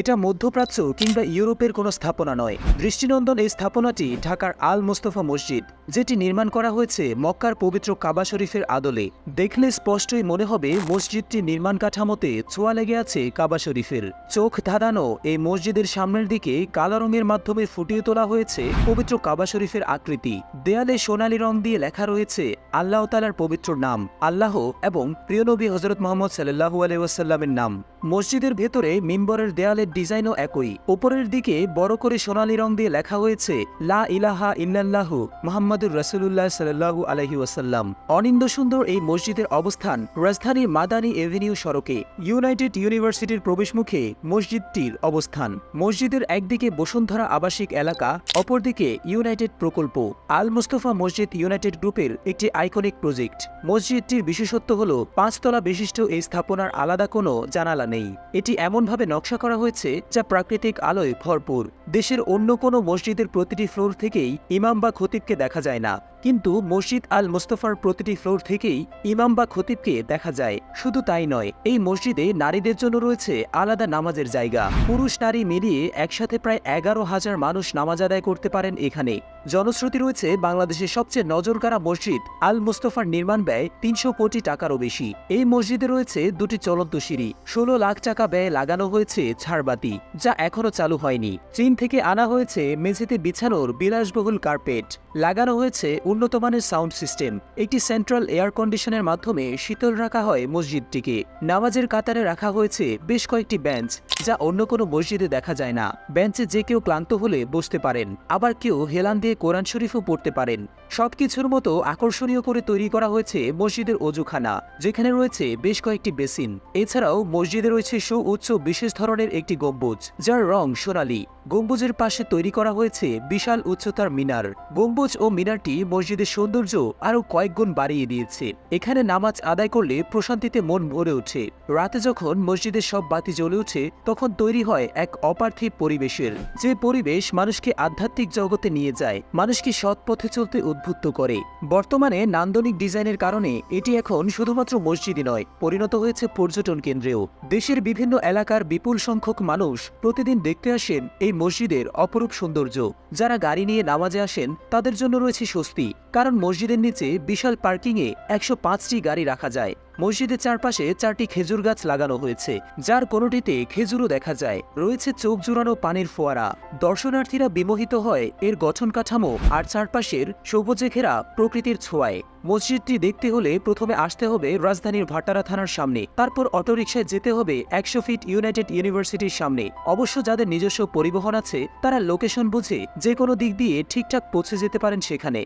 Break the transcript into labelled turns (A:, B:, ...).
A: এটা মধ্যপ্রাচ্য কিংবা ইউরোপের কোনো স্থাপনা নয়। দৃষ্টিনন্দন এই স্থাপনাটি ঢাকার আল মোস্তফা মসজিদ, যেটি নির্মাণ করা হয়েছে মক্কার পবিত্র কাবা শরীফের আদলে। দেখলে স্পষ্টই মনে হবে মসজিদটি নির্মাণ কাঠামোতে ছোঁয়া লেগে আছে কাবা শরীফের। চোখ ধাঁধানো এই মসজিদের সামনের দিকে কালো রঙের মাধ্যমে ফুটিয়ে তোলা হয়েছে পবিত্র কাবা শরীফের আকৃতি। দেয়ালে সোনালী রং দিয়ে লেখা রয়েছে আল্লাহ তালার পবিত্র নাম, আল্লাহ এবং প্রিয় নবী হজরত মোহাম্মদ সাল্লাহু আলাইসাল্লামের নাম। মসজিদের ভেতরে মিম্বরের দেয়ালের ডিজাইনও একই। উপরের দিকে বড় করে সোনালী রং দিয়ে লেখা হয়েছে, লা ইলাহা ইল্লাল্লাহু মোহাম্মদুর রসুল্লাহ সাল্লাহু আলহি ওয়াসাল্লাম। অনিন্দ সুন্দর এই মসজিদের অবস্থান রাজধানীর মাদানী এভিনিউ সড়কে, ইউনাইটেড ইউনিভার্সিটির প্রবেশমুখে মসজিদটির অবস্থান। মসজিদের একদিকে বসুন্ধরা আবাসিক এলাকা, অপরদিকে ইউনাইটেড প্রকল্প। আল মুস্তফা মসজিদ ইউনাইটেড গ্রুপের একটি আইকনিক প্রজেক্ট। মসজিদটির বিশেষত্ব হল, পাঁচতলা বিশিষ্ট এই স্থাপনার আলাদা কোনো জানালা নেই। এটি এমনভাবে নকশা করা হয়েছে যা প্রাকৃতিক আলোয় ভরপুর। দেশের অন্য কোনো মসজিদের প্রতিটি ফ্লোর থেকেই ইমাম বা খতিবকে দেখা যায় না। কিন্তু মসজিদ আল মোস্তফার প্রতিটি ফ্লোর থেকেই ইমাম বা খতিবকে দেখা যায়। শুধু তাই নয়, এই মসজিদে নারীদের জন্য রয়েছে আলাদা নামাজের জায়গা। পুরুষ নারী মিলিয়ে একসাথে প্রায় এগারো হাজার মানুষ নামাজ আদায় করতে পারেন এখানে। জনশ্রুতি রয়েছে, বাংলাদেশের সবচেয়ে নজরকাড়া মসজিদ আল মোস্তফার নির্মাণ ব্যয় তিনশো কোটি টাকারও বেশি। এই মসজিদে রয়েছে দুটি চলন্ত সিঁড়ি, ষোলো লাখ টাকা ব্যয়ে লাগানো হয়েছে ঝাড়বাতি যা এখনও চালু হয়নি। চীন থেকে আনা হয়েছে মেঝেতে বিছানোর বিলাসবহুল কার্পেট, লাগানো হয়েছে উন্নত মানের সাউন্ড সিস্টেম, একটি সেন্ট্রাল এয়ার কন্ডিশনের মাধ্যমে শীতল রাখা হয় মসজিদটিকে। নামাজের কাতারে রাখা হয়েছে বেশ কয়েকটি বেঞ্চ, যা অন্য কোনো মসজিদে দেখা যায় না। বেঞ্চে যে কেউ ক্লান্ত হলে বসতে পারেন, আবার কেউ হেলান দিয়ে কোরআন শরীফও পড়তে পারেন। সবকিছুর মতো আকর্ষণীয় করে তৈরি করা হয়েছে মসজিদের অজুখানা, যেখানে রয়েছে বেশ কয়েকটি বেসিন। এছাড়াও মসজিদে রয়েছে সুউচ্চ বিশেষ ধরনের একটি গম্বুজ, যার রং সোনালী। গম্বুজের পাশে তৈরি করা হয়েছে বিশাল উচ্চতার মিনার। গম্বুজ ও মিনারটি মসজিদের সৌন্দর্য আরও কয়েক গুণ বাড়িয়ে দিয়েছে। এখানে নামাজ আদায় করলে প্রশান্তিতে মন ভরে ওঠে। রাতে যখন মসজিদের সব বাতি জ্বলে ওঠে, তখন তৈরি হয় এক অপার্থিব পরিবেশের। যে পরিবেশ মানুষকে আধ্যাত্মিক জগতে নিয়ে যায়, মানুষকে সৎ পথে চলতে উদ্বুদ্ধ করে। বর্তমানে নান্দনিক ডিজাইনের কারণে এটি এখন শুধুমাত্র মসজিদই নয়, পরিণত হয়েছে পর্যটন কেন্দ্রেও। দেশের বিভিন্ন এলাকার বিপুল সংখ্যক মানুষ প্রতিদিন দেখতে আসেন এই মসজিদের অপরূপ সৌন্দর্য। যারা গাড়ি নিয়ে নামাজে আসেন, তাদের জন্য রয়েছে স্বস্তি। কারণ মসজিদের নিচে বিশাল পার্কিংয়ে একশো পাঁচটি গাড়ি রাখা যায়। মসজিদের চারপাশে চারটি খেজুর গাছ লাগানো হয়েছে, যার কোনোটিতে খেজুরও দেখা যায়। রয়েছে চোখ জুড়ানো পানির ফোয়ারা। দর্শনার্থীরা বিমোহিত হয় এর গঠন কাঠামো আর চারপাশের সবুজে ঘেরা প্রকৃতির ছোঁয়ায়। মসজিদটি দেখতে হলে প্রথমে আসতে হবে রাজধানীর ভাটারা থানার সামনে, তারপর অটোরিকশায় যেতে হবে একশো ফিট ইউনাইটেড ইউনিভার্সিটির সামনে। অবশ্য যাদের নিজস্ব পরিবহন আছে, তারা লোকেশন বুঝে যে কোনো দিক দিয়ে ঠিকঠাক পৌঁছে যেতে পারেন সেখানে।